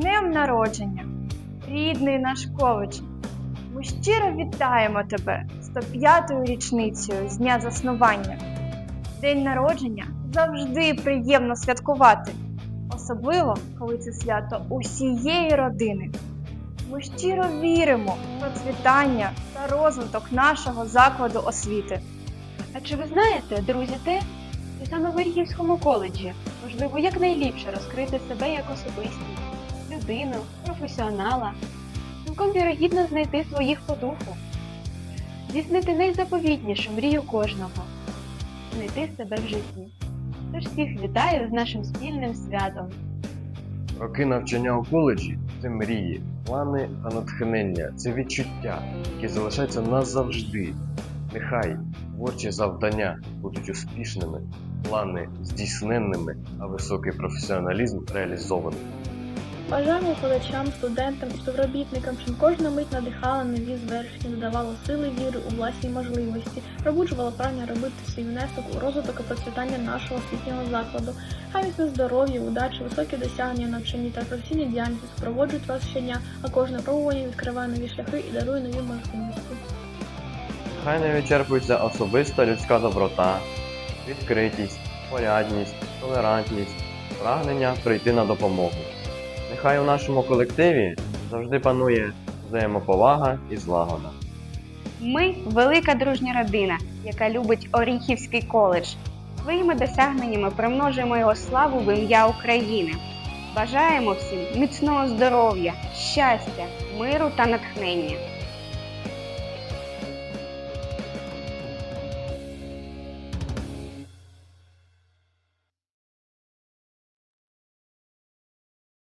днем народження, рідний наш коледж. Ми щиро вітаємо тебе 105-ю річницею з дня заснування. День народження завжди приємно святкувати, особливо коли це свято усієї родини. Ми щиро віримо в процвітання та розвиток нашого закладу освіти. А чи ви знаєте, друзі, те, що саме в Оріхівському коледжі можливо якнайліпше розкрити себе як особистість, людину, професіонала, цілком вірогідно знайти своїх по духу, здійснити найзаповітнішу мрію кожного знайти себе в житті. Тож всіх вітаю з нашим спільним святом. Роки навчання у коледжі це мрії, плани та натхнення, це відчуття, які залишаються назавжди. Нехай творчі завдання будуть успішними, плани здійсненними, а високий професіоналізм реалізований. Бажаємо викладачам, студентам і співробітникам, щоб кожна мить надихала нові звершення, додавала сили віри у власні можливості, пробуджувала прагнення робити свій внесок у розвиток і процвітання нашого освітнього закладу. Хай міцне здоров'я, удачі, високі досягнення навчанні та професійній діяльності супроводжують вас щодня, а кожне пробування відкриває нові шляхи і дарує нові можливості. Хай не вичерпується особиста людська доброта, відкритість, порядність, толерантність, прагнення прийти на допомогу. Нехай у нашому колективі завжди панує взаємоповага і злагода. Ми велика дружня родина, яка любить Оріхівський коледж. Своїми досягненнями примножуємо його славу в ім'я України. Бажаємо всім міцного здоров'я, щастя, миру та натхнення.